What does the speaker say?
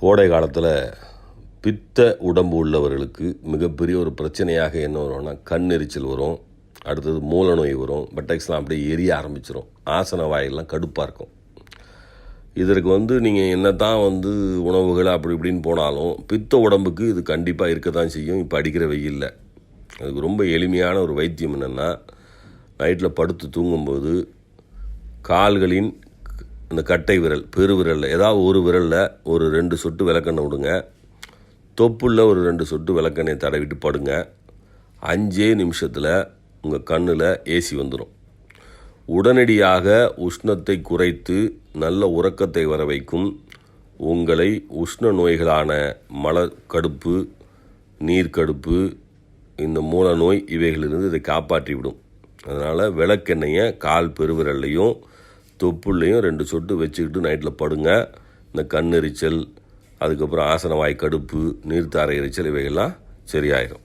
கோடை காலத்தில் பித்த உடம்பு உள்ளவர்களுக்கு மிகப்பெரிய ஒரு பிரச்சனையாக என்ன வரும்னா கண் எரிச்சல் வரும் அடுத்தது மூல நோய் வரும் பெட்டெக்ஸ்லாம் அப்படியே எரிய ஆரம்பிச்சிடும் ஆசன வாயெல்லாம் கடுப்பாக இருக்கும். இதற்கு வந்து நீங்கள் என்ன தான் வந்து உணவுகள் அப்படி இப்படின்னு போனாலும் பித்த உடம்புக்கு இது கண்டிப்பாக இருக்க தான் செய்யும். இப்போ அடிக்கிற வெயிலில். அதுக்கு ரொம்ப எளிமையான ஒரு வைத்தியம் என்னென்னா நைட்டில் படுத்து தூங்கும்போது கால்களின் அந்த கட்டை விரல் பெரு விரலில் ஏதாவது ஒரு விரலில் ஒரு ரெண்டு சொட்டு விளக்கெண்ணெய் விடுங்க. தொப்புள்ள ஒரு ரெண்டு சொட்டு விளக்கெண்ணெய் தடவிட்டு படுங்க. அஞ்சே நிமிஷத்தில் உங்கள் கண்ணில் ஏசி வந்துடும் உடனடியாக உஷ்ணத்தை குறைத்து நல்ல உறக்கத்தை வர வைக்கும் உங்களை உஷ்ண நோய்களான மலக்கடுப்பு நீர்க்கடுப்பு இந்த மூல நோய் இவைகளிலிருந்து இதை காப்பாற்றிவிடும். அதனால் விளக்கெண்ணெயை கால் பெருவிரல்லையும் தொப்புள்ளையும் ரெண்டு சொட்டு வச்சுக்கிட்டு நைட்டில் படுங்க. இந்த கண்ணெரிச்சல் அதுக்கப்புறம் ஆசனவாய் கடுப்பு நீர்த்தாரை எரிச்சல் இவைகள்லாம் சரியாயிடும்